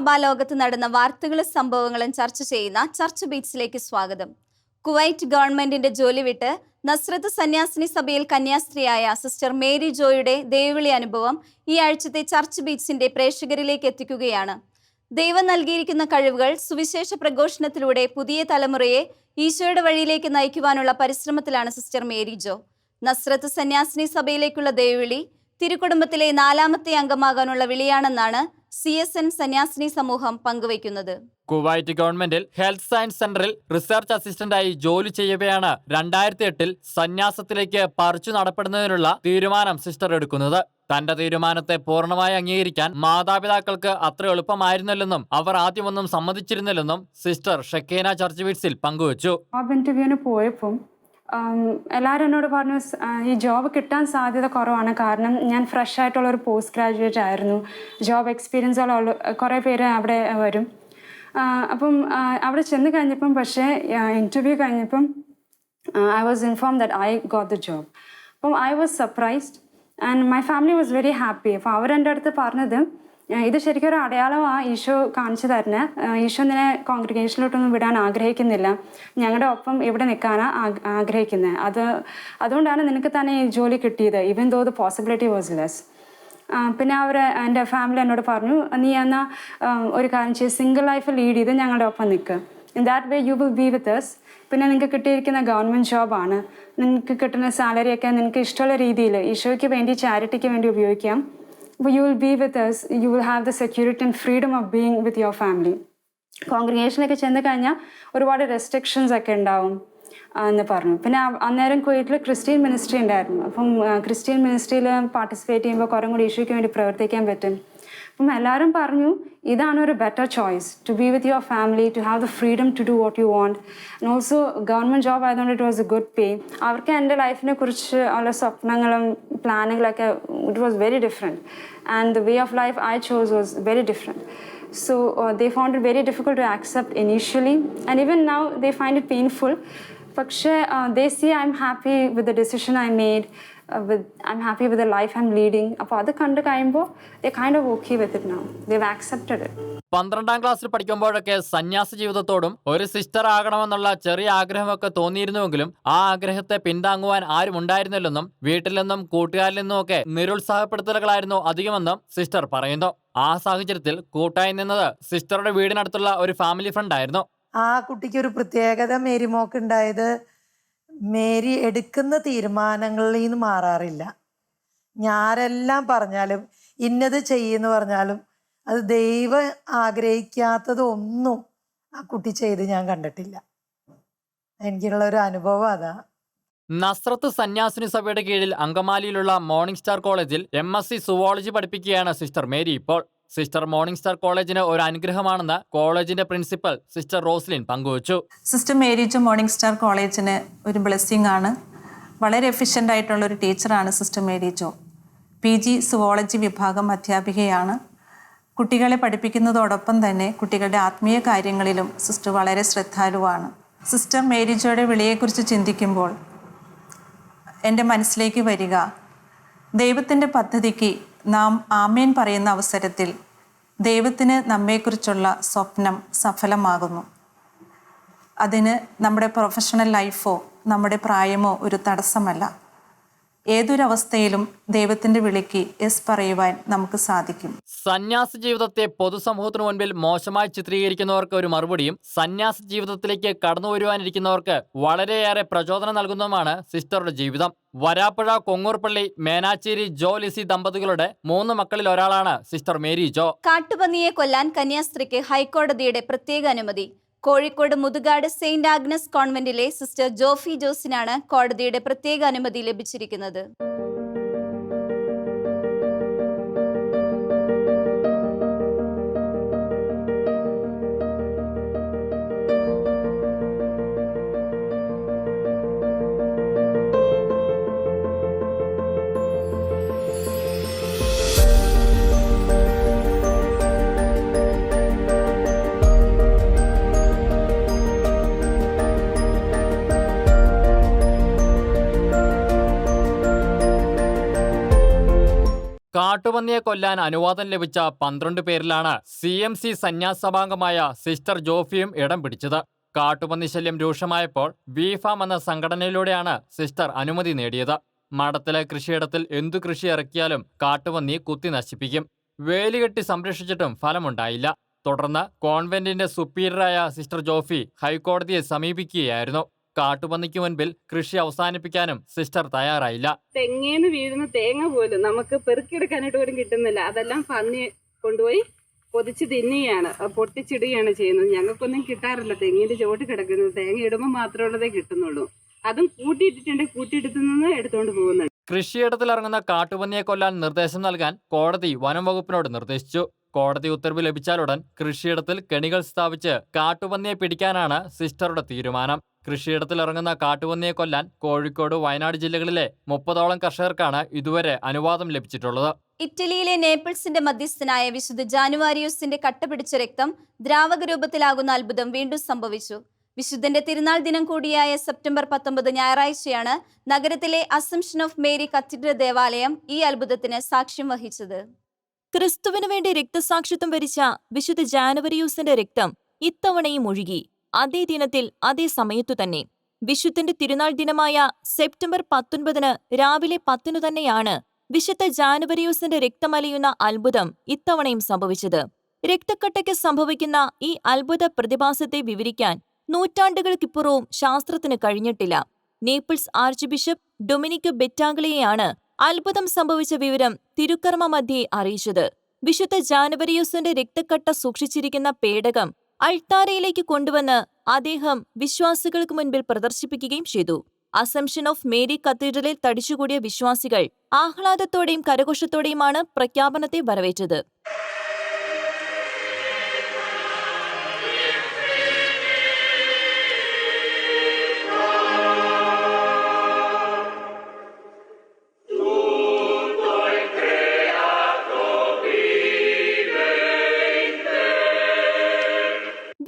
സഭാലോകത്ത് നടന്ന വാർത്തകളും സംഭവങ്ങളും ചർച്ച ചെയ്യുന്ന ചർച്ച ബീച്ചിലേക്ക് സ്വാഗതം. കുവൈറ്റ് ഗവൺമെന്റിന്റെ ജോലി വിട്ട് നസ്രത്ത് സന്യാസിനി സഭയിൽ കന്യാസ്ത്രീയായ സിസ്റ്റർ മേരി ജോയുടെ ദൈവവിളി അനുഭവം ഈ ആഴ്ചത്തെ ചർച്ച് ബീച്ചിന്റെ പ്രേക്ഷകരിലേക്ക് എത്തിക്കുകയാണ്. ദൈവം നൽകിയിരിക്കുന്ന കഴിവുകൾ സുവിശേഷ പ്രഘോഷണത്തിലൂടെ പുതിയ തലമുറയെ ഈശോയുടെ വഴിയിലേക്ക് നയിക്കുവാനുള്ള പരിശ്രമത്തിലാണ് സിസ്റ്റർ മേരി ജോ. നസ്രത്ത് സന്യാസിനി സഭയിലേക്കുള്ള ദൈവവിളി തിരുക്കുടുംബത്തിലെ നാലാമത്തെ അംഗമാകാനുള്ള വിളിയാണെന്നാണ് സി എസ് എൻ സന്യാസിനി സമൂഹം പങ്കുവയ്ക്കുന്നത്. കുവൈറ്റ് ഗവൺമെന്റിൽ ഹെൽത്ത് സയൻസ് സെന്ററിൽ റിസർച്ച് അസിസ്റ്റന്റായി ജോലി ചെയ്യവെയാണ് രണ്ടായിരത്തി എട്ടിൽ സന്യാസത്തിലേക്ക് പറിച്ചു നടപ്പെടുന്നതിനുള്ള തീരുമാനം സിസ്റ്റർ എടുക്കുന്നത്. തന്റെ തീരുമാനത്തെ പൂർണമായി അംഗീകരിക്കാൻ മാതാപിതാക്കൾക്ക് അത്ര എളുപ്പമായിരുന്നില്ലെന്നും അവർ ആദ്യമൊന്നും സമ്മതിച്ചിരുന്നില്ലെന്നും സിസ്റ്റർ ഷെക്കേന ചർച്ച് വീട്സിൽ പങ്കുവച്ചു. ആ ഇന്റർവ്യൂവിന് പോയപ്പം ആം, എല്ലാവരും എന്നോട് പറഞ്ഞു "സ്- ആ, ഈ ജോബ് കിട്ടാൻ സാധ്യത കുറവാണ്. കാരണം ഞാൻ ഫ്രഷ് ആയിട്ടുള്ള ഒരു പോസ്റ്റ് ഗ്രാജുവേറ്റ് ആയിരുന്നു ജോബ് എക്സ്പീരിയൻസ് ഉള്ള കുറേ പേര് അവിടെ വരും. അപ്പം അവിടെ ചെന്ന് കഴിഞ്ഞപ്പം പക്ഷേ ഇന്റർവ്യൂ കഴിഞ്ഞപ്പം I was inform that I got the job അപ്പം I was surprised and my family was very happy അപ്പോൾ അവരെന്റെ അടുത്ത് പറഞ്ഞത് "ആ, ഇത് ശരിക്കും ഒരു അടയാളമാണ് ഈശോ കാണിച്ചു തരുന്നത് ഈശോ നിന്നെ കോൺഗ്രിഗേഷനിലോട്ടൊന്നും വിടാൻ ആഗ്രഹിക്കുന്നില്ല. ഞങ്ങളുടെ ഒപ്പം ഇവിടെ നിൽക്കാനാണ് ആഗ്രഹിക്കുന്നത് അത് അതുകൊണ്ടാണ് നിനക്ക് തന്നെ ഈ ജോലി കിട്ടിയത് even though the possibility was less പിന്നെ അവർ എന്റെ ഫാമിലി എന്നോട് പറഞ്ഞു നീ എന്നാൽ ഒരു കാര്യം ചെയ്ത് സിംഗിൾ ലൈഫ് ലീഡ് ചെയ്ത് ഞങ്ങളുടെ ഒപ്പം നിൽക്കുക in that way you will be with us പിന്നെ നിങ്ങൾക്ക് കിട്ടിയിരിക്കുന്ന ഗവൺമെന്റ് ജോബാണ് നിങ്ങൾക്ക് കിട്ടുന്ന സാലറിയൊക്കെ നിങ്ങൾക്ക് ഇഷ്ടമുള്ള രീതിയിൽ ഈശോയ്ക്ക് വേണ്ടി ചാരിറ്റിക്ക് വേണ്ടി ഉപയോഗിക്കാം. You will be with us. You will have the security and freedom of being with your family. കോൺഗ്രിഗേഷനിലൊക്കെ ചെന്ന് കഴിഞ്ഞാൽ ഒരുപാട് റെസ്ട്രിക്ഷൻസ് ഒക്കെ ഉണ്ടാവും എന്ന് പറഞ്ഞു. പിന്നെ അന്നേരം കുവൈറ്റിൽ ക്രിസ്ത്യൻ മിനിസ്ട്രി ഉണ്ടായിരുന്നു. അപ്പം ക്രിസ്ത്യൻ മിനിസ്ട്രിയിൽ പാർട്ടിസിപ്പേറ്റ് ചെയ്യുമ്പോൾ കുറേ കൂടി ഇഷ്യൂക്ക് വേണ്ടി പ്രവർത്തിക്കാൻ പറ്റും. അപ്പം എല്ലാവരും പറഞ്ഞു ഇതാണ് ഒരു better choice to be with your family to have the freedom to do what you want and also government job ആയതുകൊണ്ട് it was a good pay അവർക്ക് എന്റെ ലൈഫിനെ കുറിച്ച് ഉള്ള സ്വപ്നങ്ങളും പ്ലാനുകളൊക്കെ it was very different and the way of life I chose was very different So uh, they found it very difficult to accept initially, and even now they find it painful. പക്ഷേ they see I am happy with the decision I made with I am happy with the life I am leading അപ്പോൾ അത് കണ്ട് കഴിയുമ്പോൾ they kind of okay with it now they accepted it പന്ത്രണ്ടാം ക്ലാസ്സിൽ പഠിക്കുമ്പോഴൊക്കെ സന്യാസ ജീവിതത്തോടും ഒരു sister ആകണമെന്നുള്ള ചെറിയ ആഗ്രഹമൊക്കെ തോന്നിയിരുന്നുവെങ്കിലും ആ ആഗ്രഹത്തെ പിന്താങ്ങുവാൻ ആരും ഉണ്ടായിരുന്നില്ലെന്നും വീട്ടിൽ നിന്നും കൂട്ടുകാരിൽ നിന്നുമൊക്കെ നിരുത്സാഹപ്പെടുത്തലുകളായിരുന്നു അധികമെന്നും സിസ്റ്റർ പറയുന്നു. ആ സാഹചര്യത്തിൽ കൂട്ടായി നിന്നത് സിസ്റ്ററുടെ വീടിനടുത്തുള്ള ഒരു ഫാമിലി ഫ്രണ്ട് ആയിരുന്നു. ആ കുട്ടിക്ക് ഒരു പ്രത്യേകത മേരിമോക്ക് ഉണ്ടായത് മേരി എടുക്കുന്ന തീരുമാനങ്ങളിൽ നിന്ന് മാറാറില്ല. ഞാരെല്ലാം പറഞ്ഞാലും ഇന്നത് ചെയ്യുന്നു പറഞ്ഞാലും അത് ദൈവം ആഗ്രഹിക്കാത്തതൊന്നും ആ കുട്ടി ചെയ്ത് ഞാൻ കണ്ടിട്ടില്ല. എനിക്കുള്ള ഒരു അനുഭവം അതാ. നസ്രത്ത് സന്യാസിനി സഭയുടെ കീഴിൽ അങ്കമാലിയിലുള്ള മോർണിംഗ് സ്റ്റാർ കോളേജിൽ എം എസ് സി സുവോളജി പഠിപ്പിക്കുകയാണ് സിസ്റ്റർ മേരി ഇപ്പോൾ. സിസ്റ്റർ മോർണിംഗ് സ്റ്റാർ കോളേജിന് ഒരു അനുഗ്രഹമാണെന്ന് കോളേജിന്റെ പ്രിൻസിപ്പൽ സിസ്റ്റർ റോസ്ലിൻ പങ്കുവച്ചു. സിസ്റ്റർ മേരിജ് മോർണിംഗ് സ്റ്റാർ കോളേജിന് ഒരു ബ്ലെസ്സിങ് ആണ്. വളരെ എഫിഷ്യന്റ് ആയിട്ടുള്ള ഒരു ടീച്ചറാണ് sister Mary Jo. P G zoology വിഭാഗം അധ്യാപികയാണ്. കുട്ടികളെ പഠിപ്പിക്കുന്നതോടൊപ്പം തന്നെ കുട്ടികളുടെ ആത്മീയ കാര്യങ്ങളിലും സിസ്റ്റർ വളരെ ശ്രദ്ധാലുവാണ്. സിസ്റ്റർ മേരി ജോയുടെ വിളിയെക്കുറിച്ച് ചിന്തിക്കുമ്പോൾ എന്റെ മനസ്സിലേക്ക് വരിക ദൈവത്തിന്റെ പദ്ധതിക്ക് നാം ആമേൻ പറയുന്ന അവസരത്തിൽ ദൈവത്തിന് നമ്മെക്കുറിച്ചുള്ള സ്വപ്നം സഫലമാകുന്നു. അതിന് നമ്മുടെ പ്രൊഫഷണൽ ലൈഫോ നമ്മുടെ പ്രായമോ ഒരു തടസ്സമല്ല. ഏതൊരവസ്ഥയിലും ദൈവത്തിന്റെ വിളിക്ക് എസ് പറയുവാൻ നമുക്ക് സാധിക്കും. സന്യാസ ജീവിതത്തെ പൊതുസമൂഹത്തിനു മുൻപിൽ മോശമായി ചിത്രീകരിക്കുന്നവർക്ക് ഒരു മറുപടിയും സന്യാസ ജീവിതത്തിലേക്ക് കടന്നു വരുവാനിരിക്കുന്നവർക്ക് വളരെയേറെ പ്രചോദനം നൽകുന്നതുമാണ് സിസ്റ്ററുടെ ജീവിതം. വരാപ്പുഴ കൊങ്ങൂർപ്പള്ളി മേനാച്ചേരി ജോ ലിസി ദമ്പതികളുടെ മൂന്ന് മക്കളിൽ ഒരാളാണ് സിസ്റ്റർ മേരി ജോ. കാട്ടുപന്നിയെ കൊല്ലാൻ കന്യാസ്ത്രീക്ക് ഹൈക്കോടതിയുടെ പ്രത്യേക അനുമതി. കോഴിക്കോട് മുതുകാട് സെയിന്റ് ആഗ്നസ് കോൺവെന്റിലെ സിസ്റ്റർ ജോഫി ജോസിനാണ് കോടതിയുടെ പ്രത്യേക അനുമതി ലഭിച്ചിരിക്കുന്നത്. കാട്ടുപന്നിയെ കൊല്ലാൻ അനുവാദം ലഭിച്ച പന്ത്രണ്ട് പേരിലാണ് സി എം സി സന്യാസഭാംഗമായ സിസ്റ്റർ ജോഫിയും ഇടം പിടിച്ചത്. കാട്ടുപന്നി ശല്യം രൂക്ഷമായപ്പോൾ വിഫാം എന്ന സംഘടനയിലൂടെയാണ് സിസ്റ്റർ അനുമതി നേടിയത്. മഠത്തിലെ കൃഷിയിടത്തിൽ എന്തു കൃഷി ഇറക്കിയാലും കാട്ടുപന്നി കുത്തി നശിപ്പിക്കും. വേലികെട്ടി സംരക്ഷിച്ചിട്ടും ഫലമുണ്ടായില്ല. തുടർന്ന് കോൺവെന്റിന്റെ സുപ്പീരിയറായ സിസ്റ്റർ ജോഫി ഹൈക്കോടതിയെ സമീപിക്കുകയായിരുന്നു. കാട്ടുപന്നിക്ക് മുൻപിൽ കൃഷി അവസാനിപ്പിക്കാനും സിസ്റ്റർ തയ്യാറായില്ല. തെങ്ങേന്ന് വീഴുന്ന തേങ്ങ പോലും നമുക്ക് പെറുക്കിയെടുക്കാനായിട്ട് പോലും കിട്ടുന്നില്ല. അതെല്ലാം പന്നി കൊണ്ടുപോയി പൊതിച്ച് തിന്നുകയാണ് പൊട്ടിച്ചിടുകയാണ് ചെയ്യുന്നത്. ഞങ്ങൾക്കൊന്നും കിട്ടാറില്ല. തെങ്ങിന്റെ ചോട്ട് കിടക്കുന്നത് തേങ്ങ ഇടുമ്പോൾ മാത്രമേ മാത്രമുള്ളതേ കിട്ടുന്നുള്ളൂ. അതും കൂട്ടിയിട്ടിട്ടുണ്ട്. കൂട്ടിയിടത്തു നിന്ന് എടുത്തുകൊണ്ട് പോകുന്നുണ്ട്. കൃഷിയിടത്തിലിറങ്ങുന്ന കാട്ടുപന്നിയെ കൊല്ലാൻ നിർദ്ദേശം നൽകാൻ കോടതി വനം വകുപ്പിനോട് നിർദ്ദേശിച്ചു. കോടതി ഉത്തരവ് ലഭിച്ചാലുടൻ കൃഷിയിടത്തിൽ കെണികൾ സ്ഥാപിച്ച് കാട്ടുപന്നിയെ പിടിക്കാനാണ് സിസ്റ്ററുടെ തീരുമാനം. കൃഷിയിടത്തിലിറങ്ങുന്ന കാട്ടുപന്നിയെ കൊല്ലാൻ കോഴിക്കോട് വയനാട് ജില്ലകളിലെ മുപ്പതോളം കർഷകർക്കാണ് ഇതുവരെ അനുവാദം ലഭിച്ചിട്ടുള്ളത്. ഇറ്റലിയിലെ നേപ്പിൾസിന്റെ മധ്യസ്ഥനായ വിശുദ്ധ ജാനുവാരിയോസിന്റെ കട്ടപിടിച്ച രക്തം ദ്രാവക രൂപത്തിലാകുന്ന അത്ഭുതം വീണ്ടും സംഭവിച്ചു. വിശുദ്ധന്റെ തിരുനാൾ ദിനം കൂടിയായ സെപ്റ്റംബർ പത്തൊമ്പത് ഞായറാഴ്ചയാണ് നഗരത്തിലെ അസംഷൻ ഓഫ് മേരി കത്തീഡ്രൽ ദേവാലയം ഈ അത്ഭുതത്തിന് സാക്ഷ്യം വഹിച്ചത്. ക്രിസ്തുവിനു വേണ്ടി രക്തസാക്ഷിത്വം വരിച്ച വിശുദ്ധ ജാനുവരിയൂസിന്റെ രക്തം ഇത്തവണയും ഒഴുകി. അതേ ദിനത്തിൽ അതേ സമയത്തു തന്നെ. വിശുദ്ധന്റെ തിരുനാൾ ദിനമായ സെപ്റ്റംബർ പത്തൊൻപതിന് രാവിലെ പത്തിനു തന്നെയാണ് വിശുദ്ധ ജാനുവരിയൂസിന്റെ രക്തമലയുന്ന അത്ഭുതം ഇത്തവണയും സംഭവിച്ചത്. രക്തക്കട്ടയ്ക്ക് സംഭവിക്കുന്ന ഈ അത്ഭുത പ്രതിഭാസത്തെ വിവരിക്കാൻ നൂറ്റാണ്ടുകൾക്കിപ്പുറവും ശാസ്ത്രത്തിന് കഴിഞ്ഞിട്ടില്ല. നേപ്പിൾസ് ആർച്ച് ബിഷപ്പ് ഡൊമിനിക് ബെറ്റാംഗ്ലിയെയാണ് അത്ഭുതം സംഭവിച്ച വിവരം തിരുക്കർമ്മ മധ്യേ അറിയിച്ചത്. വിശുദ്ധ ജാനുവരിയൂസിന്റെ രക്തക്കട്ട സൂക്ഷിച്ചിരിക്കുന്ന പേടകം അൾത്താരയിലേക്ക് കൊണ്ടുവന്ന് അദ്ദേഹം വിശ്വാസികൾക്ക് മുൻപിൽ പ്രദർശിപ്പിക്കുകയും ചെയ്തു. അസംഷൻ ഓഫ് മേരി കത്തീഡ്രലിൽ തടിച്ചുകൂടിയ വിശ്വാസികൾ ആഹ്ലാദത്തോടെയും കരഘോഷത്തോടെയുമാണ് പ്രഖ്യാപനത്തെ വരവേറ്റത്.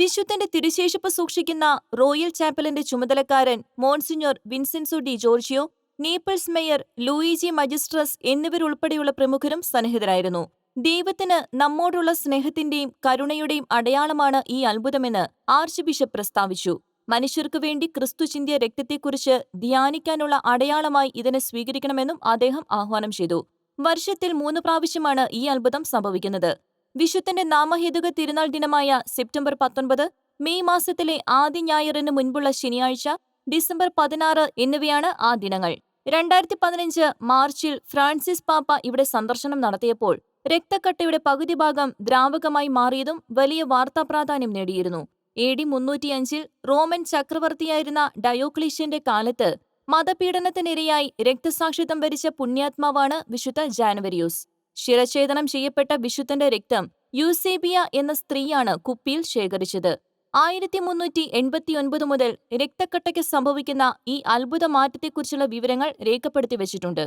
വിശുദ്ധന്റെ തിരുശേഷിപ്പ് സൂക്ഷിക്കുന്ന റോയൽ ചാപ്പലിന്റെ ചുമതലക്കാരൻ monsignor Vincenzo De Giorgio Naples mayor Luigi Magistris എന്നിവരുൾപ്പെടെയുള്ള പ്രമുഖരും സന്നിഹിതരായിരുന്നു. ദൈവത്തിന് നമ്മോടുള്ള സ്നേഹത്തിന്റെയും കരുണയുടെയും അടയാളമാണ് ഈ അത്ഭുതമെന്ന് ആർച്ച് ബിഷപ്പ് പ്രസ്താവിച്ചു. മനുഷ്യർക്കു വേണ്ടി ക്രിസ്തു ചിന്തിയ രക്തത്തെക്കുറിച്ച് ധ്യാനിക്കാനുള്ള അടയാളമായി ഇതിനെ സ്വീകരിക്കണമെന്നും അദ്ദേഹം ആഹ്വാനം ചെയ്തു. വർഷത്തിൽ മൂന്ന് പ്രാവശ്യമാണ് ഈ അത്ഭുതം സംഭവിക്കുന്നത്. വിശുദ്ധന്റെ നാമഹേതുക തിരുനാൾ ദിനമായ സെപ്റ്റംബർ പത്തൊൻപത് മെയ് മാസത്തിലെ ആദ്യ ഞായറിന് മുൻപുള്ള ശനിയാഴ്ച ഡിസംബർ പതിനാറ് എന്നിവയാണ് ആ ദിനങ്ങൾ. രണ്ടായിരത്തി പതിനഞ്ച് മാർച്ചിൽ ഫ്രാൻസിസ് പാപ്പ ഇവിടെ സന്ദർശനം നടത്തിയപ്പോൾ രക്തക്കട്ടയുടെ പകുതി ഭാഗം ദ്രാവകമായി മാറിയതും വലിയ വാർത്താ പ്രാധാന്യം നേടിയിരുന്നു. എ ഡി മുന്നൂറ്റിയഞ്ചിൽ റോമൻ ചക്രവർത്തിയായിരുന്ന ഡയോക്ലീഷ്യന്റെ കാലത്ത് മതപീഡനത്തിനിരയായി രക്തസാക്ഷിത്വം വരിച്ച പുണ്യാത്മാവാണ് വിശുദ്ധ ജാനുവരിയൂസ്. ശിരഛേദനം ചെയ്യപ്പെട്ട വിശുദ്ധന്റെ രക്തം യൂസേബിയ എന്ന സ്ത്രീയാണ് കുപ്പിയിൽ ശേഖരിച്ചത്. ആയിരത്തി മുന്നൂറ്റി എൺപത്തിയൊൻപത് മുതൽ രക്തക്കട്ടയ്ക്ക് സംഭവിക്കുന്ന ഈ അത്ഭുത മാറ്റത്തെക്കുറിച്ചുള്ള വിവരങ്ങൾ രേഖപ്പെടുത്തി വച്ചിട്ടുണ്ട്.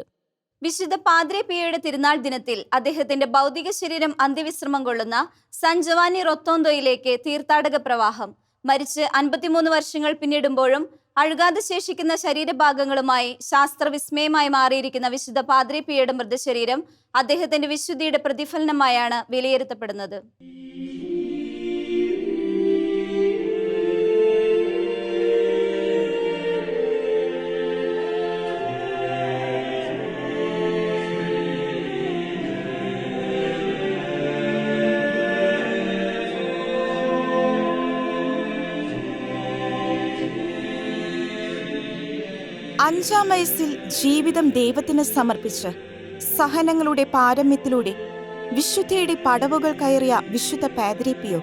വിശുദ്ധ പാദ്രെ പിയയുടെ തിരുനാൾ ദിനത്തിൽ അദ്ദേഹത്തിന്റെ ഭൗതിക ശരീരം അന്ത്യവിശ്രമം കൊള്ളുന്ന സഞ്ജവാനി ജവാനി റൊത്തോന്തോയിലേക്ക് തീർത്ഥാടക പ്രവാഹം. മരിച്ച് അൻപത്തിമൂന്ന് വർഷങ്ങൾ പിന്നിടുമ്പോഴും അഴുകാതെ ശേഷിക്കുന്ന ശരീരഭാഗങ്ങളുമായി ശാസ്ത്രവിസ്മയമായി മാറിയിരിക്കുന്ന വിശുദ്ധ പാദ്രി പിയയുടെ മൃതശരീരം അദ്ദേഹത്തിന്റെ വിശുദ്ധിയുടെ പ്രതിഫലനമായാണ് വിലയിരുത്തപ്പെടുന്നത്. അഞ്ചാം വയസ്സിൽ ജീവിതം ദൈവത്തിന് സമർപ്പിച്ച് സഹനങ്ങളുടെ പാരമ്യത്തിലൂടെ വിശുദ്ധയുടെ പടവുകൾ കയറിയ വിശുദ്ധ പാദ്രേപ്പിയോ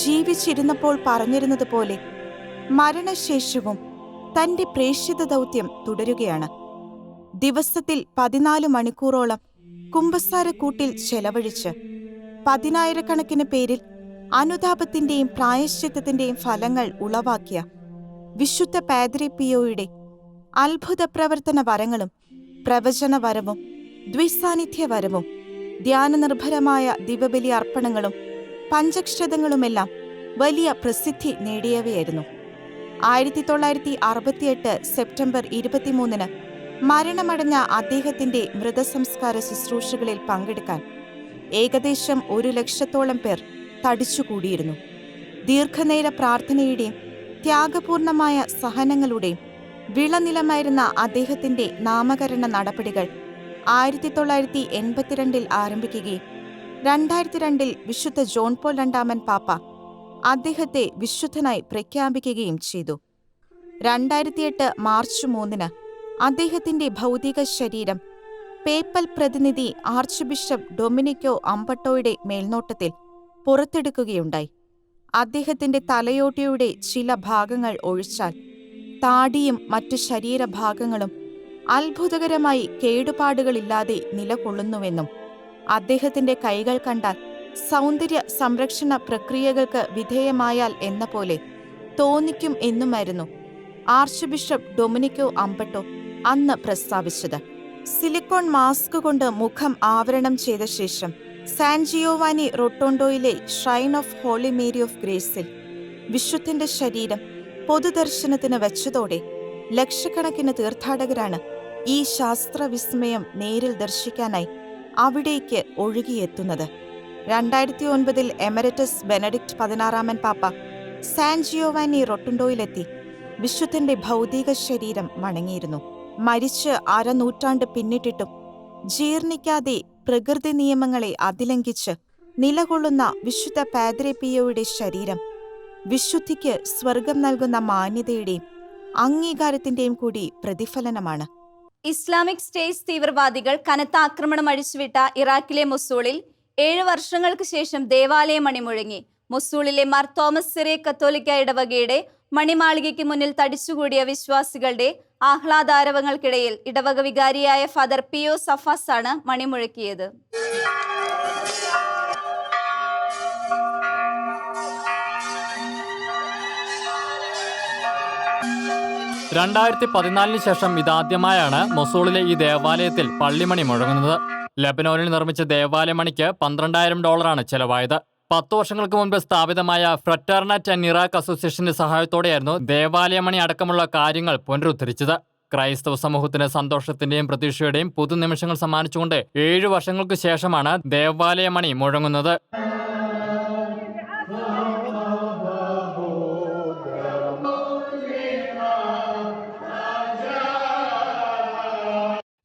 ജീവിച്ചിരുന്നപ്പോൾ പറഞ്ഞിരുന്നത് പോലെ മരണശേഷവും തന്റെ പ്രേക്ഷിത ദൗത്യം തുടരുകയാണ്. ദിവസത്തിൽ പതിനാല് മണിക്കൂറോളം കുമ്പസാരക്കൂട്ടിൽ ചെലവഴിച്ച് പതിനായിരക്കണക്കിന് പേരിൽ അനുതാപത്തിന്റെയും പ്രായശ്ചിത്തത്തിന്റെയും ഫലങ്ങൾ ഉളവാക്കിയ വിശുദ്ധ പാദ്രേപ്പിയോയുടെ അത്ഭുത പ്രവർത്തന വരങ്ങളും പ്രവചനവരവും ദ്വിസാന്നിധ്യവരവും ധ്യാനനിർഭരമായ ദിവബലി അർപ്പണങ്ങളും പഞ്ചക്ഷതങ്ങളുമെല്ലാം വലിയ പ്രസിദ്ധി നേടിയവയായിരുന്നു. ആയിരത്തി തൊള്ളായിരത്തി അറുപത്തിയെട്ട് സെപ്റ്റംബർ ഇരുപത്തിമൂന്നിന് മരണമടഞ്ഞ അദ്ദേഹത്തിന്റെ മൃതസംസ്കാര ശുശ്രൂഷകളിൽ പങ്കെടുക്കാൻ ഏകദേശം ഒരു ലക്ഷത്തോളം പേർ തടിച്ചുകൂടിയിരുന്നു. ദീർഘനേര പ്രാർത്ഥനയുടെയും ത്യാഗപൂർണമായ സഹനങ്ങളുടെയും വിളനിലമായിരുന്ന അദ്ദേഹത്തിന്റെ നാമകരണ നടപടികൾ ആയിരത്തി തൊള്ളായിരത്തി എൺപത്തിരണ്ടിൽ ആരംഭിക്കുകയും രണ്ടായിരത്തി രണ്ടിൽ വിശുദ്ധ ജോൺ പോൾ രണ്ടാമൻ പാപ്പ അദ്ദേഹത്തെ വിശുദ്ധനായി പ്രഖ്യാപിക്കുകയും ചെയ്തു. രണ്ടായിരത്തിയെട്ട് മാർച്ച് മൂന്നിന് അദ്ദേഹത്തിന്റെ ഭൗതിക ശരീരം പേപ്പൽ പ്രതിനിധി ആർച്ച് ബിഷപ്പ് ഡൊമിനിക്കോ അമ്പട്ടോയുടെ മേൽനോട്ടത്തിൽ പുറത്തെടുക്കുകയുണ്ടായി. അദ്ദേഹത്തിന്റെ തലയോട്ടിയുടെ ചില ഭാഗങ്ങൾ ഒഴിച്ചാൽ താടിയും മറ്റു ശരീരഭാഗങ്ങളും അത്ഭുതകരമായി കേടുപാടുകളില്ലാതെ നിലകൊള്ളുന്നുവെന്നും അദ്ദേഹത്തിന്റെ കൈകൾ കണ്ടാൽ സൗന്ദര്യ സംരക്ഷണ പ്രക്രിയകൾക്ക് വിധേയമായാൽ എന്ന പോലെ തോന്നിക്കും എന്നുമായിരുന്നു ആർച്ച് ബിഷപ്പ് ഡൊമിനിക്കോ അമ്പട്ടോ അന്ന് പ്രസ്താവിച്ചത്. സിലിക്കോൺ മാസ്ക് കൊണ്ട് മുഖം ആവരണം ചെയ്ത ശേഷം San Giovanni റൊട്ടോണ്ടോയിലെ shrine of holy Mary of ഗ്രേസിൽ വിശുദ്ധന്റെ ശരീരം പൊതുദർശനത്തിന് വെച്ചതോടെ ലക്ഷക്കണക്കിന് തീർത്ഥാടകരാണ് ഈ ശാസ്ത്രവിസ്മയം നേരിൽ ദർശിക്കാനായി അവിടേക്ക് ഒഴുകിയെത്തുന്നത്. രണ്ടായിരത്തി ഒൻപതിൽ എമരറ്റസ് ബെനഡിക്ട് പതിനാറാമൻ പാപ്പ സാൻ ജിയോവാനി റൊട്ടുണ്ടോയിലെത്തി വിശുദ്ധന്റെ ഭൗതിക ശരീരം വണങ്ങിയിരുന്നു. മരിച്ച് അരനൂറ്റാണ്ട് പിന്നിട്ടിട്ടും ജീർണിക്കാതെ പ്രകൃതി നിയമങ്ങളെ അതിലംഘിച്ച് നിലകൊള്ളുന്ന വിശുദ്ധ പാദ്രേപിയോയുടെ ശരീരം വിശുദ്ധിക്ക് സ്വർഗം നൽകുന്ന മാന്യതയുടെയും അംഗീകാരത്തിന്റെയും കൂടി പ്രതിഫലനമാണ്. ഇസ്ലാമിക് സ്റ്റേറ്റ് തീവ്രവാദികൾ കനത്ത ആക്രമണം അഴിച്ചുവിട്ട ഇറാഖിലെ മൊസൂളിൽ ഏഴ് വർഷങ്ങൾക്ക് ശേഷം ദേവാലയം മണിമുഴങ്ങി മൊസൂളിലെ മാർ തോമസ് സിറെ കത്തോലിക്ക ഇടവകയുടെ മണിമാളികയ്ക്ക് മുന്നിൽ തടിച്ചുകൂടിയ വിശ്വാസികളുടെ ആഹ്ലാദാരവങ്ങൾക്കിടയിൽ ഇടവക വികാരിയായ ഫാദർ പിയോ സഫാസ് ആണ് മണിമുഴക്കിയത്. രണ്ടായിരത്തി പതിനാലിന് ശേഷം ഇതാദ്യമായാണ് മൊസൂളിലെ ഈ ദേവാലയത്തിൽ പള്ളിമണി മുഴങ്ങുന്നത്. ലബനോനിൽ നിർമ്മിച്ച ദേവാലയമണിക്ക് പന്ത്രണ്ടായിരം ഡോളറാണ് ചെലവായത്. പത്ത് വർഷങ്ങൾക്ക് മുൻപ് സ്ഥാപിതമായ ഫ്രറ്റർനറ്റ് ആൻഡ് ഇറാഖ് അസോസിയേഷന്റെ സഹായത്തോടെയായിരുന്നു ദേവാലയമണി അടക്കമുള്ള കാര്യങ്ങൾ പുനരുദ്ധരിച്ചത്. ക്രൈസ്തവ സമൂഹത്തിന്റെ സന്തോഷത്തിന്റെയും പ്രതീക്ഷയുടെയും പുതുനിമിഷങ്ങൾ സമ്മാനിച്ചുകൊണ്ട് ഏഴു വർഷങ്ങൾക്ക് ശേഷമാണ് ദേവാലയമണി മുഴങ്ങുന്നത്.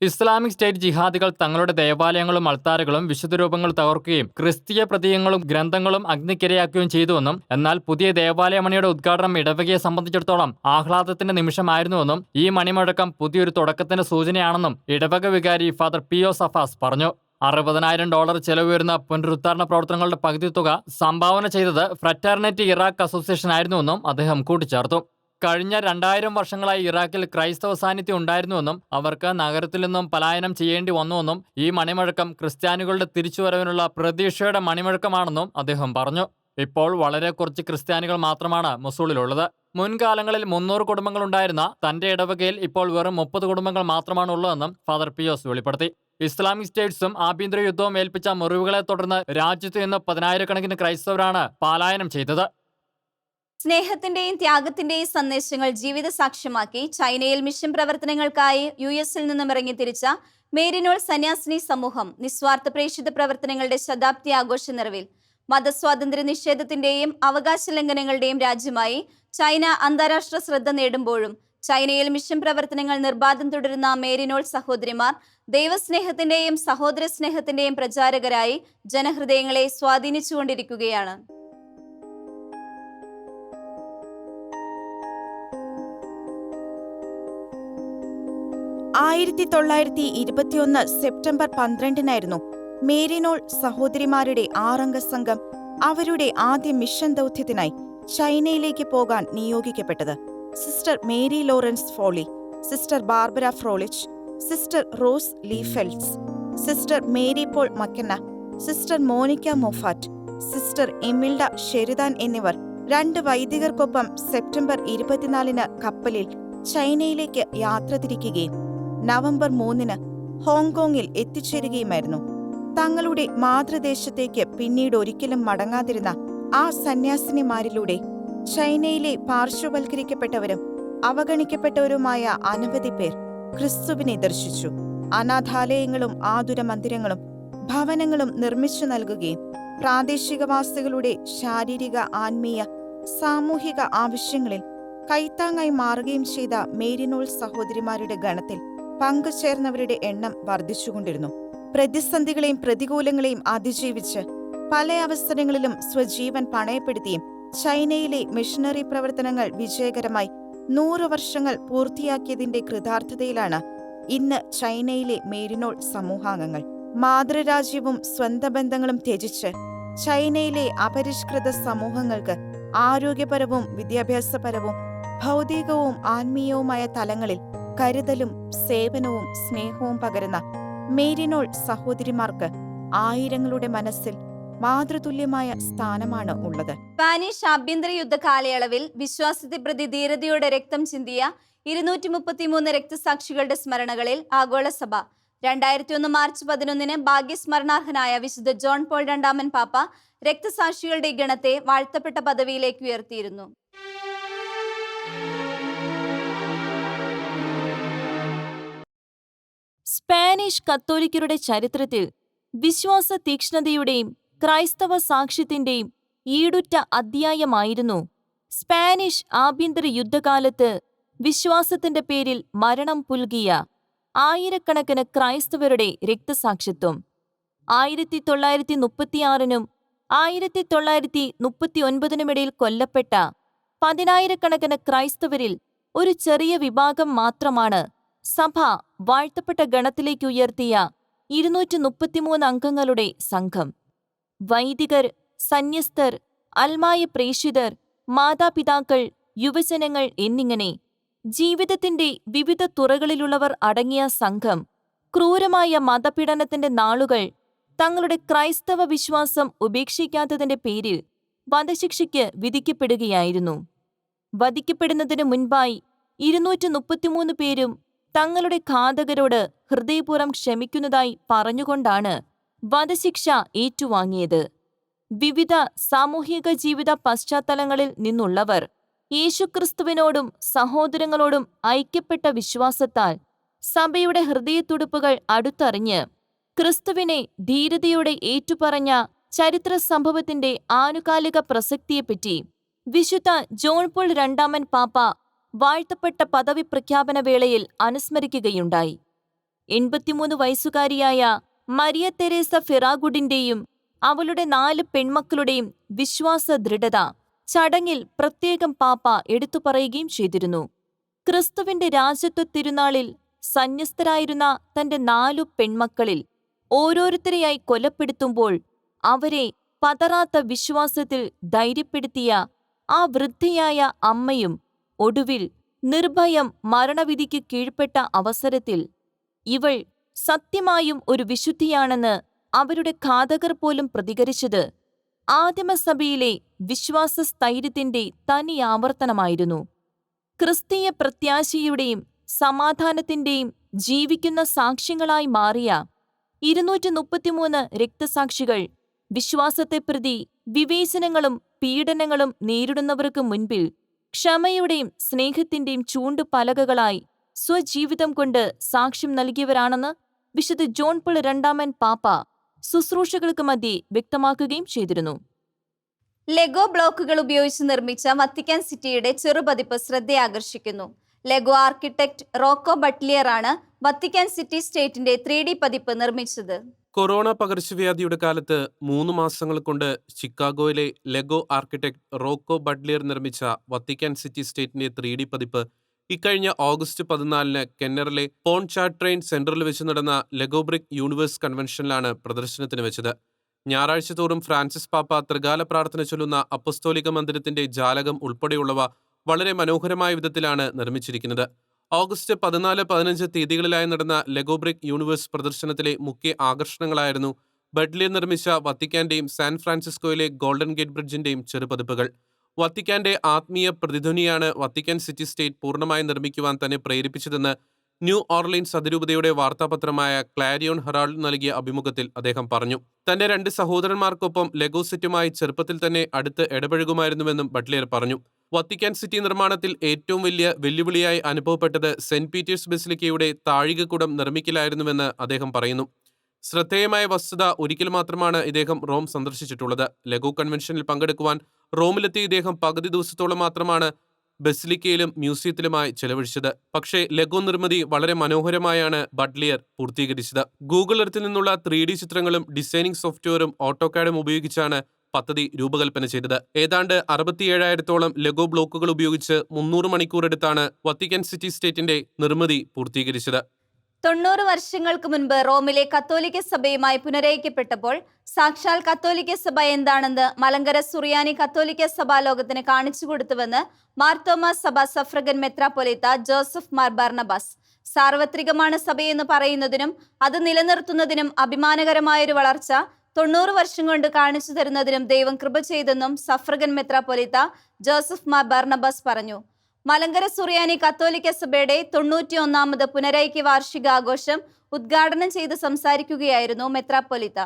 ഇസ്ലാമിക് സ്റ്റേറ്റ് ജിഹാദികൾ തങ്ങളുടെ ദേവാലയങ്ങളും അൾത്താരകളും വിശുദ്ധരൂപങ്ങൾ തകർക്കുകയും ക്രിസ്തീയ പ്രതീകങ്ങളും ഗ്രന്ഥങ്ങളും അഗ്നിക്കിരയാക്കുകയും ചെയ്തുവെന്നും എന്നാൽ പുതിയ ദേവാലയ മണിയുടെ ഉദ്ഘാടനം ഇടവകയെ സംബന്ധിച്ചിടത്തോളം ആഹ്ലാദത്തിന്റെ നിമിഷമായിരുന്നുവെന്നും ഈ മണിമുഴക്കം പുതിയൊരു തുടക്കത്തിന്റെ സൂചനയാണെന്നും ഇടവക വികാരി ഫാദർ പി ഒ സഫാസ് പറഞ്ഞു. അറുപതിനായിരം ഡോളർ ചെലവ് വരുന്ന പുനരുദ്ധാരണ പ്രവർത്തനങ്ങളുടെ പകുതി തുക സംഭാവന ചെയ്തത് ഫ്രറ്റർനെറ്റി ഇറാഖ് അസോസിയേഷൻ ആയിരുന്നുവെന്നും അദ്ദേഹം കൂട്ടിച്ചേർത്തു. കഴിഞ്ഞ രണ്ടായിരം വർഷങ്ങളായി ഇറാഖിൽ ക്രൈസ്തവ സാന്നിധ്യം ഉണ്ടായിരുന്നുവെന്നും അവർക്ക് നഗരത്തിൽ നിന്നും പലായനം ചെയ്യേണ്ടി വന്നുവെന്നും ഈ മണിമുഴക്കം ക്രിസ്ത്യാനികളുടെ തിരിച്ചുവരവിനുള്ള പ്രതീക്ഷയുടെ മണിമുഴക്കമാണെന്നും അദ്ദേഹം പറഞ്ഞു. ഇപ്പോൾ വളരെ കുറച്ച് ക്രിസ്ത്യാനികൾ മാത്രമാണ് മൊസൂളിലുള്ളത്. മുൻകാലങ്ങളിൽ മുന്നൂറ് കുടുംബങ്ങളുണ്ടായിരുന്ന തന്റെ ഇടവകയിൽ ഇപ്പോൾ വെറും മുപ്പത് കുടുംബങ്ങൾ മാത്രമാണ് ഉള്ളതെന്നും ഫാദർ പിയോസ് വെളിപ്പെടുത്തി. ഇസ്ലാമിക് സ്റ്റേറ്റ്സും ആഭ്യന്തര യുദ്ധവും ഏൽപ്പിച്ച മുറിവുകളെ തുടർന്ന് രാജ്യത്ത് നിന്ന് പതിനായിരക്കണക്കിന് ക്രൈസ്തവരാണ് പാലായനം ചെയ്തത്. സ്നേഹത്തിന്റെയും ത്യാഗത്തിന്റെയും സന്ദേശങ്ങൾ ജീവിത സാക്ഷ്യമാക്കി ചൈനയിൽ മിഷൻ പ്രവർത്തനങ്ങൾക്കായി യു എസിൽ നിന്നും ഇറങ്ങി തിരിച്ച മേരിനോൾ സന്യാസിനി സമൂഹം നിസ്വാർത്ഥ പ്രേക്ഷിത പ്രവർത്തനങ്ങളുടെ ശതാബ്ദി ആഘോഷ നിറവിൽ മതസ്വാതന്ത്ര്യ നിഷേധത്തിന്റെയും അവകാശ ലംഘനങ്ങളുടെയും രാജ്യമായി ചൈന അന്താരാഷ്ട്ര ശ്രദ്ധ നേടുമ്പോഴും ചൈനയിൽ മിഷൻ പ്രവർത്തനങ്ങൾ നിർബാധം തുടരുന്ന മേരിനോൾ സഹോദരിമാർ ദൈവസ്നേഹത്തിന്റെയും സഹോദര സ്നേഹത്തിന്റെയും പ്രചാരകരായി ജനഹൃദയങ്ങളെ സ്വാധീനിച്ചുകൊണ്ടിരിക്കുകയാണ്. ആയിരത്തി തൊള്ളായിരത്തി ഇരുപത്തിയൊന്ന് സെപ്റ്റംബർ പന്ത്രണ്ടിനായിരുന്നു മേരിനോൾ സഹോദരിമാരുടെ ആറംഗ സംഘം അവരുടെ ആദ്യ മിഷൻ ദൗത്യത്തിനായി ചൈനയിലേക്ക് പോകാൻ നിയോഗിക്കപ്പെട്ടത്. Sister Mary Lawrence Foley sister Barbara Froelich sister Rose Leifels sister Mary Paul McKenna sister Monica Moffat sister Emilda Sheridan എന്നിവർ രണ്ട് വൈദികർക്കൊപ്പം സെപ്റ്റംബർ ഇരുപത്തിനാലിന് കപ്പലിൽ ചൈനയിലേക്ക് യാത്ര തിരിക്കുകയും നവംബർ മൂന്നിന് ഹോങ്കോങ്ങിൽ എത്തിച്ചേരുകയുമായിരുന്നു. തങ്ങളുടെ മാതൃദേശത്തേക്ക് പിന്നീട് ഒരിക്കലും മടങ്ങാതിരുന്ന ആ സന്യാസിനിമാരിലൂടെ ചൈനയിലെ പാർശ്വവൽക്കരിക്കപ്പെട്ടവരും അവഗണിക്കപ്പെട്ടവരുമായ അനവധി പേർ ക്രിസ്തുവിനെ ദർശിച്ചു. അനാഥാലയങ്ങളും ആതുര മന്ദിരങ്ങളും ഭവനങ്ങളും നിർമ്മിച്ചു നൽകുകയും പ്രാദേശികവാസികളുടെ ശാരീരിക ആത്മീയ സാമൂഹിക ആവശ്യങ്ങളിൽ കൈത്താങ്ങായി മാറുകയും ചെയ്ത മേരിനോൾ സഹോദരിമാരുടെ ഗണത്തിൽ പങ്കുചേർന്നവരുടെ എണ്ണം വർദ്ധിച്ചുകൊണ്ടിരുന്നു. പ്രതിസന്ധികളെയും പ്രതികൂലങ്ങളെയും അതിജീവിച്ച് പല അവസരങ്ങളിലും സ്വജീവൻ പണയപ്പെടുത്തിയും ചൈനയിലെ മിഷണറി പ്രവർത്തനങ്ങൾ വിജയകരമായി നൂറു വർഷങ്ങൾ പൂർത്തിയാക്കിയതിന്റെ കൃതാർത്ഥതയിലാണ് ഇന്ന് ചൈനയിലെ മേരിനോൾ സമൂഹാംഗങ്ങൾ. മാതൃരാജ്യവും സ്വന്ത ബന്ധങ്ങളും ത്യജിച്ച് ചൈനയിലെ അപരിഷ്കൃത സമൂഹങ്ങൾക്ക് ആരോഗ്യപരവും വിദ്യാഭ്യാസപരവും ഭൗതികവും ആത്മീയവുമായ തലങ്ങളിൽ കരുതലും സേവനവും സ്നേഹവും പകരുന്ന മേരിനോൾ സഹോദരിമാർക്ക് ആയിരങ്ങളുടെ മനസ്സിൽ മാതൃതുല്യമായ സ്ഥാനമാണ് ഉള്ളത്. സ്പാനിഷ് ആഭ്യന്തര യുദ്ധ കാലയളവിൽ വിശ്വാസത്തെ പ്രതി ധീരതയോടെ രക്തം ചിന്തിയ ഇരുന്നൂറ്റി മുപ്പത്തിമൂന്ന് രക്തസാക്ഷികളുടെ സ്മരണകളിൽ ആഗോളസഭ രണ്ടായിരത്തി ഒന്ന് മാർച്ച് പതിനൊന്നിന് ഭാഗ്യസ്മരണാർഹനായ വിശുദ്ധ ജോൺ പോൾ രണ്ടാമൻ പാപ്പ രക്തസാക്ഷികളുടെ ഗണത്തെ വാഴ്ത്തപ്പെട്ട പദവിയിലേക്ക് ഉയർത്തിയിരുന്നു. സ്പാനിഷ് കത്തോലിക്കരുടെ ചരിത്രത്തിൽ വിശ്വാസ തീക്ഷ്ണതയുടെയും ക്രൈസ്തവ സാക്ഷ്യത്തിന്റെയും ഈടുറ്റ അധ്യായമായിരുന്നു. സ്പാനിഷ് ആഭ്യന്തര യുദ്ധകാലത്ത് വിശ്വാസത്തിന്റെ പേരിൽ മരണം പുൽകിയ ആയിരക്കണക്കിന് ക്രൈസ്തവരുടെ രക്തസാക്ഷിത്വം. ആയിരത്തി തൊള്ളായിരത്തി മുപ്പത്തിയാറിനും ആയിരത്തി തൊള്ളായിരത്തി മുപ്പത്തിയൊൻപതിനുമിടയിൽ കൊല്ലപ്പെട്ട പതിനായിരക്കണക്കിന് ക്രൈസ്തവരിൽ ഒരു ചെറിയ വിഭാഗം മാത്രമാണ് സഭ വാഴ്ത്തപ്പെട്ട ഗണത്തിലേക്ക് ഉയർത്തിയ ഇരുന്നൂറ്റി മുപ്പത്തിമൂന്ന് അംഗങ്ങളുടെ സംഘം. വൈദികർ സന്യസ്തർ അൽമായ പ്രേഷിതർ മാതാപിതാക്കൾ യുവജനങ്ങൾ എന്നിങ്ങനെ ജീവിതത്തിന്റെ വിവിധ തുറകളിലുള്ളവർ അടങ്ങിയ സംഘം ക്രൂരമായ മതപീഡനത്തിന്റെ നാളുകൾ തങ്ങളുടെ ക്രൈസ്തവ വിശ്വാസം ഉപേക്ഷിക്കാത്തതിന്റെ പേരിൽ വധശിക്ഷയ്ക്ക് വിധിക്കപ്പെടുകയായിരുന്നു. വധിക്കപ്പെടുന്നതിന് മുൻപായി ഇരുന്നൂറ്റി മുപ്പത്തിമൂന്ന് പേരും തങ്ങളുടെ ഘാതകരോട് ഹൃദയപൂർവം ക്ഷമിക്കുന്നതായി പറഞ്ഞുകൊണ്ടാണ് വധശിക്ഷ ഏറ്റുവാങ്ങിയത്. വിവിധ സാമൂഹിക ജീവിത പശ്ചാത്തലങ്ങളിൽ നിന്നുള്ളവർ യേശുക്രിസ്തുവിനോടും സഹോദരങ്ങളോടും ഐക്യപ്പെട്ട വിശ്വാസത്താൽ സഭയുടെ ഹൃദയത്തുടുപ്പുകൾ അടുത്തറിഞ്ഞ് ക്രിസ്തുവിനെ ധീരതയോടെ ഏറ്റുപറഞ്ഞ ചരിത്ര സംഭവത്തിന്റെ ആനുകാലിക പ്രസക്തിയെപ്പറ്റി വിശുദ്ധ ജോൺ പോൾ രണ്ടാമൻ പാപ്പ വാഴ്ത്തപ്പെട്ട പദവി പ്രഖ്യാപന വേളയിൽ അനുസ്മരിക്കുകയുണ്ടായി. എൺപത്തിമൂന്ന് വയസ്സുകാരിയായ മരിയ തെരേസ ഫിറാഗുഡിന്റെയും അവളുടെ നാല് പെൺമക്കളുടെയും വിശ്വാസ ദൃഢത ചടങ്ങിൽ പ്രത്യേകം പാപ്പ എടുത്തു പറയുകയും ചെയ്തിരുന്നു. ക്രിസ്തുവിന്റെ രാജ്യത്വ തിരുനാളിൽ സന്യസ്തരായിരുന്ന തന്റെ നാലു പെൺമക്കളിൽ ഓരോരുത്തരെയായി കൊലപ്പെടുത്തുമ്പോൾ അവരെ പതറാത്ത വിശ്വാസത്തിൽ ധൈര്യപ്പെടുത്തിയ ആ വൃദ്ധയായ അമ്മയും ഒടുവിൽ നിർഭയം മരണവിധിക്ക് കീഴ്പ്പെട്ട അവസരത്തിൽ ഇവൾ സത്യമായും ഒരു വിശുദ്ധിയാണെന്ന് അവരുടെ ഘാതകർ പോലും പ്രതികരിച്ചത് ആദിമസഭയിലെ വിശ്വാസ സ്ഥൈര്യത്തിന്റെ തനി ആവർത്തനമായിരുന്നു. ക്രിസ്തീയ പ്രത്യാശയുടെയും സമാധാനത്തിന്റെയും ജീവിക്കുന്ന സാക്ഷ്യങ്ങളായി മാറിയ ഇരുന്നൂറ്റി മുപ്പത്തിമൂന്ന് രക്തസാക്ഷികൾ വിശ്വാസത്തെ പ്രതി വിവേചനങ്ങളും പീഡനങ്ങളും നേരിടുന്നവർക്ക് മുൻപിൽ ക്ഷമയുടെയും സ്നേഹത്തിന്റെയും ചൂണ്ടു പലകകളായി സ്വജീവിതം കൊണ്ട് സാക്ഷ്യം നൽകിയവരാണെന്ന് വിശുദ്ധ ജോൺ പോൾ രണ്ടാമൻ പാപ്പ ശുശ്രൂഷകൾക്ക് മധ്യേ വ്യക്തമാക്കുകയും ചെയ്തിരുന്നു. ലെഗോ ബ്ലോക്കുകൾ ഉപയോഗിച്ച് നിർമ്മിച്ച വത്തിക്കാൻ സിറ്റിയുടെ ചെറുപതിപ്പ് ശ്രദ്ധയാകർഷിക്കുന്നു. ലെഗോ ആർക്കിടെക്ട് റോക്കോ ബട്ട്ലിയറാണ് വത്തിക്കാൻ സിറ്റി സ്റ്റേറ്റിന്റെ ത്രീ പതിപ്പ് നിർമ്മിച്ചത്. കൊറോണ പകർച്ചവ്യാധിയുടെ കാലത്ത് മൂന്ന് മാസങ്ങൾ കൊണ്ട് ചിക്കാഗോയിലെ ലെഗോ ആർക്കിടെക്ട് റോക്കോ ബഡ്ലിയർ നിർമ്മിച്ച വത്തിക്കാൻ സിറ്റി സ്റ്റേറ്റിന്റെ ത്രീ ഡി പതിപ്പ് ഇക്കഴിഞ്ഞ ഓഗസ്റ്റ് പതിനാലിന് കെന്നറിലെ പോൺ ചാട്രെയിൻ സെന്ററിൽ വെച്ച് നടന്ന ലെഗോ ബ്രിക് യൂണിവേഴ്സ് കൺവെൻഷനിലാണ് പ്രദർശനത്തിന് വെച്ചത്. ഞായറാഴ്ച തോറും ഫ്രാൻസിസ് പാപ്പ ത്രികാല പ്രാർത്ഥന ചൊല്ലുന്ന അപ്പസ്തോലിക മന്ദിരത്തിന്റെ ജാലകം ഉൾപ്പെടെയുള്ളവ വളരെ മനോഹരമായ വിധത്തിലാണ് നിർമ്മിച്ചിരിക്കുന്നത്. ഓഗസ്റ്റ് പതിനാല് പതിനഞ്ച് തീയതികളിലായി നടന്ന ലെഗോ ബ്രിക് യൂണിവേഴ്സ് പ്രദർശനത്തിലെ മുഖ്യ ആകർഷണങ്ങളായിരുന്നു ബഡ്ലിയർ നിർമ്മിച്ച വത്തിക്കാന്റെയും സാൻ ഫ്രാൻസിസ്കോയിലെ ഗോൾഡൻ ഗേറ്റ് ബ്രിഡ്ജിന്റെയും ചെറുപതിപ്പുകൾ. വത്തിക്കാന്റെ ആത്മീയ പ്രതിധ്വനിയാണ് വത്തിക്കാൻ സിറ്റി സ്റ്റേറ്റ് പൂർണമായി നിർമ്മിക്കുവാൻ തന്നെ പ്രേരിപ്പിച്ചതെന്ന് ന്യൂ ഓർലിൻസ് അതിരൂപതയുടെ വാർത്താപത്രമായ ക്ലാരിയോൺ ഹെറാൾഡ് നൽകിയ അഭിമുഖത്തിൽ അദ്ദേഹം പറഞ്ഞു. തന്റെ രണ്ട് സഹോദരന്മാർക്കൊപ്പം ലെഗോ സിറ്റുമായി ചെറുപ്പത്തിൽ തന്നെ അടുത്ത് ഇടപഴകുമായിരുന്നുവെന്നും ബട്ട്ലിയർ പറഞ്ഞു. വത്തിക്കാൻ സിറ്റി നിർമ്മാണത്തിൽ ഏറ്റവും വലിയ വെല്ലുവിളിയായി അനുഭവപ്പെട്ടത് സെന്റ് പീറ്റേഴ്സ് ബെസിലിക്കയുടെ താഴികക്കുടം നിർമ്മിക്കലായിരുന്നുവെന്ന് അദ്ദേഹം പറയുന്നു. ശ്രദ്ധേയമായ വസ്തുത ഒരിക്കൽ മാത്രമാണ് ഇദ്ദേഹം റോം സന്ദർശിച്ചിട്ടുള്ളത്. ലഘു കൺവെൻഷനിൽ പങ്കെടുക്കുവാൻ റോമിലെത്തിയ ഇദ്ദേഹം പകുതി ദിവസത്തോളം മാത്രമാണ് ബെസിലിക്കയിലും മ്യൂസിയത്തിലുമായി ചെലവഴിച്ചത്. പക്ഷേ ലഘു നിർമ്മിതി വളരെ മനോഹരമായാണ് ബട്ട്ലിയർ പൂർത്തീകരിച്ചത്. ഗൂഗിൾ എർത്തിൽ നിന്നുള്ള ത്രീ ചിത്രങ്ങളും ഡിസൈനിങ് സോഫ്റ്റ്വെയറും ഓട്ടോകാഡും ഉപയോഗിച്ചാണ് പദ്ധതി രൂപകൽപ്പന ചെയ്തത്. ഏതാണ്ട് അറുപത്തിയേഴായിരത്തോളം ലഘു ബ്ലോക്കുകൾ ഉപയോഗിച്ച് മുന്നൂറ് മണിക്കൂർ എടുത്താണ് വത്തിക്കാൻ സിറ്റി സ്റ്റേറ്റിന്റെ നിർമ്മിതി പൂർത്തീകരിച്ചത്. തൊണ്ണൂറ് വർഷങ്ങൾക്ക് മുൻപ് റോമിലെ കത്തോലിക്ക സഭയുമായി പുനരയിക്കപ്പെട്ടപ്പോൾ സാക്ഷാൽ കത്തോലിക്ക സഭ എന്താണെന്ന് മലങ്കര സുറിയാനി കത്തോലിക്ക സഭാ ലോകത്തിന് കാണിച്ചു കൊടുത്തുവെന്ന് മാർത്തോമ സഭ സഫ്രഗൻ മെത്രാപൊലിത്ത ജോസഫ് മാർ ബർണബാസ്. സാർവത്രികമാണ് സഭയെന്ന് പറയുന്നതിനും അത് നിലനിർത്തുന്നതിനും അഭിമാനകരമായൊരു വളർച്ച തൊണ്ണൂറ് വർഷം കൊണ്ട് കാണിച്ചു തരുന്നതിനും ദൈവം കൃപ ചെയ്തെന്നും സഫ്രഗൻ മെത്രാപൊലിത്ത ജോസഫ് മാർ ബർണബസ് പറഞ്ഞു. മലങ്കര സുറിയാനി കത്തോലിക്ക സഭയുടെ തൊണ്ണൂറ്റി ഒന്നാമത് പുനരൈക്യ വാർഷികാഘോഷം ഉദ്ഘാടനം ചെയ്ത് സംസാരിക്കുകയായിരുന്നു മെത്രാപ്പൊലിത്ത.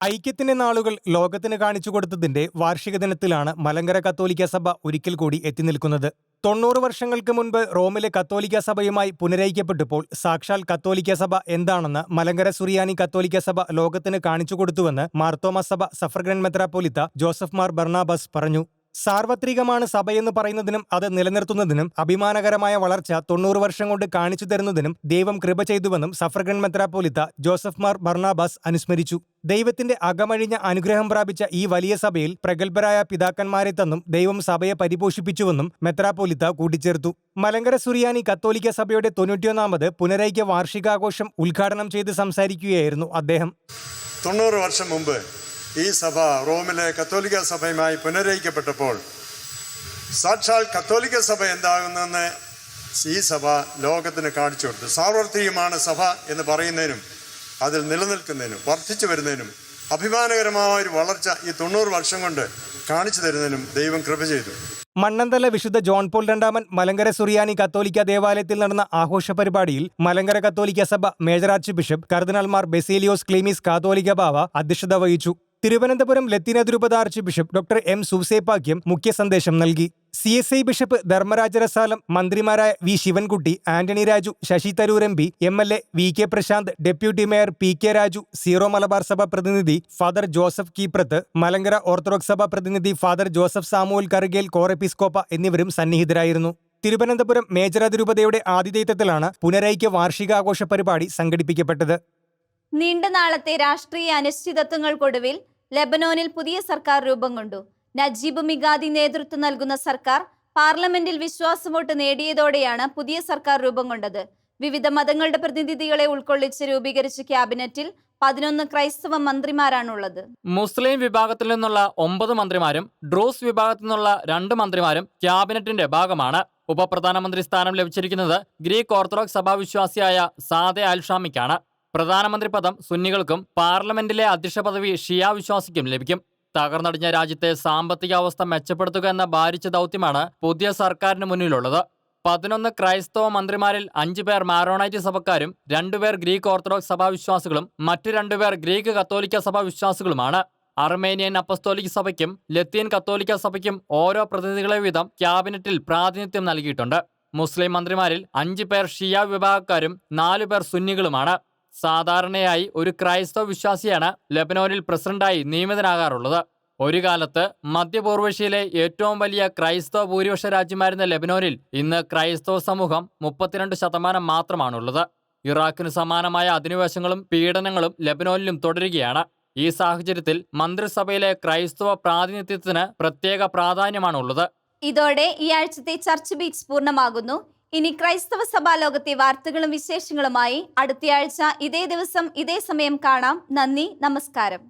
ഐക്യത്തിന്റെ നാളുകൾ ലോകത്തിന് കാണിച്ചു കൊടുത്തതിന്റെ വാർഷിക ദിനത്തിലാണ് മലങ്കര കത്തോലിക്ക സഭ ഒരിക്കൽ കൂടി എത്തി നിൽക്കുന്നത്. തൊണ്ണൂറ് വർഷങ്ങൾക്ക് മുൻപ് റോമിലെ കത്തോലിക്ക സഭയുമായി പുനരയിക്കപ്പെട്ടപ്പോൾ സാക്ഷാൽ കത്തോലിക്ക സഭ എന്താണെന്ന് മലങ്കര സുറിയാനി കത്തോലിക്ക സഭ ലോകത്തിന് കാണിച്ചു കൊടുത്തുവെന്ന് മാർത്തോമ സഭ സഫർഗ്രൻ മെത്രാപ്പോലിത്ത ജോസഫ് മാർ ബർണാബസ് പറഞ്ഞു. സാർവത്രികമാണ് സഭയെന്ന് പറയുന്നതിനും അത് നിലനിർത്തുന്നതിനും അഭിമാനകരമായ വളർച്ച തൊണ്ണൂറ് വർഷം കൊണ്ട് കാണിച്ചു തരുന്നതിനും ദൈവം കൃപ ചെയ്തുവെന്നും സഫർഗൻ മെത്രാപ്പോലിത്ത ജോസഫ് മാർ ബർണാബാസ് അനുസ്മരിച്ചു. ദൈവത്തിന്റെ അകമഴിഞ്ഞ അനുഗ്രഹം പ്രാപിച്ച ഈ വലിയ സഭയിൽ പ്രഗത്ഭരായ പിതാക്കന്മാരെ തന്നും ദൈവം സഭയെ പരിപോഷിപ്പിച്ചുവെന്നും മെത്രാപ്പോലിത്ത കൂട്ടിച്ചേർത്തു. മലങ്കര സുറിയാനി കത്തോലിക്ക സഭയുടെ തൊണ്ണൂറ്റിയൊന്നാമത് പുനരൈക്യ വാർഷികാഘോഷം ഉദ്ഘാടനം ചെയ്ത് സംസാരിക്കുകയായിരുന്നു അദ്ദേഹം. തൊണ്ണൂറ് വർഷം മുമ്പ് ഈ സഭ റോമിലെ കത്തോലിക്ക സഭയുമായി പുനരയിക്കപ്പെട്ടപ്പോൾ സാക്ഷാൽ കത്തോലിക്ക സഭ എന്താകുന്നതെന്ന് ഈ സഭ ലോകത്തിന് കാണിച്ചു കൊടുത്തു. സാർവത്രികമാണ് സഭ എന്ന് പറയുന്നതിനും അതിൽ നിലനിൽക്കുന്നതിനും വർദ്ധിച്ചു വരുന്നതിനും അഭിമാനകരമായ ഒരു വളർച്ച ഈ തൊണ്ണൂറ് വർഷം കൊണ്ട് കാണിച്ചു തരുന്നതിനും ദൈവം കൃപ ചെയ്തു. മണ്ണന്തല വിശുദ്ധ ജോൺ പോൾ രണ്ടാമൻ മലങ്കര സുറിയാനി കത്തോലിക്ക ദേവാലയത്തിൽ നടന്ന ആഘോഷ പരിപാടിയിൽ മലങ്കര കത്തോലിക്ക സഭ മേജർ ആർച്ച് ബിഷപ്പ് കർദിനാൾമാർ ബെസേലിയോസ് ക്ലീമിസ് കാതോലിക ബാവ അധ്യക്ഷത വഹിച്ചു. തിരുവനന്തപുരം ലത്തീന ആർച്ച് ബിഷപ്പ് ഡോക്ടർ എം സൂസേപ്പാക്യം മുഖ്യ സന്ദേശം നൽകി. C S I bishop Dharmaraj Rasalam മന്ത്രിമാരായ V Sivankutty Antony Raju Shashi Tharoor M P M L A V K Prashanth deputy mayor P K Raju Syro Malabar സഭ പ്രതിനിധി father Joseph Keeprath Malankara Orthodox സഭ പ്രതിനിധി father Joseph Samuel Karukayil Corepiscopa എന്നിവരും സന്നിഹിതരായിരുന്നു. Thiruvananthapuram major അതിരൂപതയുടെ ആതിഥേയത്വത്തിലാണ് പുനരൈക്യ വാർഷികാഘോഷ പരിപാടി സംഘടിപ്പിക്കപ്പെട്ടത്. നീണ്ട നാളത്തെ രാഷ്ട്രീയ അനിശ്ചിതത്വങ്ങൾക്കൊടുവിൽ ലെബനോനിൽ പുതിയ സർക്കാർ രൂപം കൊണ്ടു. നജീബ് മിഗാദി നേതൃത്വം നൽകുന്ന സർക്കാർ പാർലമെന്റിൽ വിശ്വാസവോട്ട് നേടിയതോടെയാണ് പുതിയ സർക്കാർ രൂപം കൊണ്ടത്. വിവിധ മതങ്ങളുടെ പ്രതിനിധികളെ ഉൾക്കൊള്ളിച്ച് രൂപീകരിച്ച ക്യാബിനറ്റിൽ പതിനൊന്ന് ക്രൈസ്തവ മന്ത്രിമാരാണുള്ളത്. മുസ്ലിം വിഭാഗത്തിൽ നിന്നുള്ള ഒമ്പത് മന്ത്രിമാരും ഡ്രൂസ് വിഭാഗത്തിൽ നിന്നുള്ള രണ്ട് മന്ത്രിമാരും ക്യാബിനറ്റിന്റെ ഭാഗമാണ്. ഉപപ്രധാനമന്ത്രി സ്ഥാനം ലഭിച്ചിരിക്കുന്നത് ഗ്രീക്ക് ഓർത്തഡോക്സ് സഭാവിശ്വാസിയായ സാദെ അൽഷാമിക്കാണ് പ്രധാനമന്ത്രി പദം സുന്നികൾക്കും പാർലമെന്റിലെ അധ്യക്ഷ പദവി ഷിയ വിശ്വാസിക്കും ലഭിക്കും. തകർന്നടിഞ്ഞ രാജ്യത്തെ സാമ്പത്തികാവസ്ഥ മെച്ചപ്പെടുത്തുക എന്ന ഭാരിച്ച ദൗത്യമാണ് പുതിയ സർക്കാരിന് മുന്നിലുള്ളത്. പതിനൊന്ന് ക്രൈസ്തവ മന്ത്രിമാരിൽ അഞ്ചു പേർ മാരോണൈറ്റ് സഭക്കാരും രണ്ടുപേർ ഗ്രീക്ക് ഓർത്തഡോക്സ് സഭാ വിശ്വാസികളും മറ്റു രണ്ടുപേർ ഗ്രീക്ക് കത്തോലിക്ക സഭാ വിശ്വാസികളുമാണ് അർമേനിയൻ അപ്പസ്തോലിക് സഭയ്ക്കും ലത്തീൻ കത്തോലിക്ക സഭയ്ക്കും ഓരോ പ്രതിനിധികളെ വീതം ക്യാബിനറ്റിൽ പ്രാതിനിധ്യം നൽകിയിട്ടുണ്ട്. മുസ്ലിം മന്ത്രിമാരിൽ അഞ്ചു പേർ ഷിയ വിഭാഗക്കാരും നാലു പേർ സുന്നികളുമാണ്. സാധാരണയായി ഒരു ക്രൈസ്തവ വിശ്വാസിയാണ് ലെബനോനിൽ പ്രസിഡന്റായി നിയമിതനാകാറുള്ളത്. ഒരു കാലത്ത് മധ്യപൂർവേഷ്യയിലെ ഏറ്റവും വലിയ ക്രൈസ്തവ ഭൂരിപക്ഷ രാജ്യമായിരുന്ന ലെബനോനിൽ ഇന്ന് ക്രൈസ്തവ സമൂഹം മുപ്പത്തിരണ്ട് ശതമാനം മാത്രമാണുള്ളത്. ഇറാഖിന് സമാനമായ അധിനിവേശങ്ങളും പീഡനങ്ങളും ലെബനോനിലും തുടരുകയാണ്. ഈ സാഹചര്യത്തിൽ മന്ത്രിസഭയിലെ ക്രൈസ്തവ പ്രാതിനിധ്യത്തിന് പ്രത്യേക പ്രാധാന്യമാണുള്ളത്. ഇതോടെ ഈ ആഴ്ചത്തെ ചർച്ച് ബീറ്റ്സ് പൂർണമാകുന്നു. ഇനി ക്രൈസ്തവ സഭാ ലോകത്തെ വാർത്തകളും വിശേഷങ്ങളുമായി അടുത്തയാഴ്ച ഇതേ ദിവസം ഇതേ സമയം കാണാം. നന്ദി നമസ്കാരം.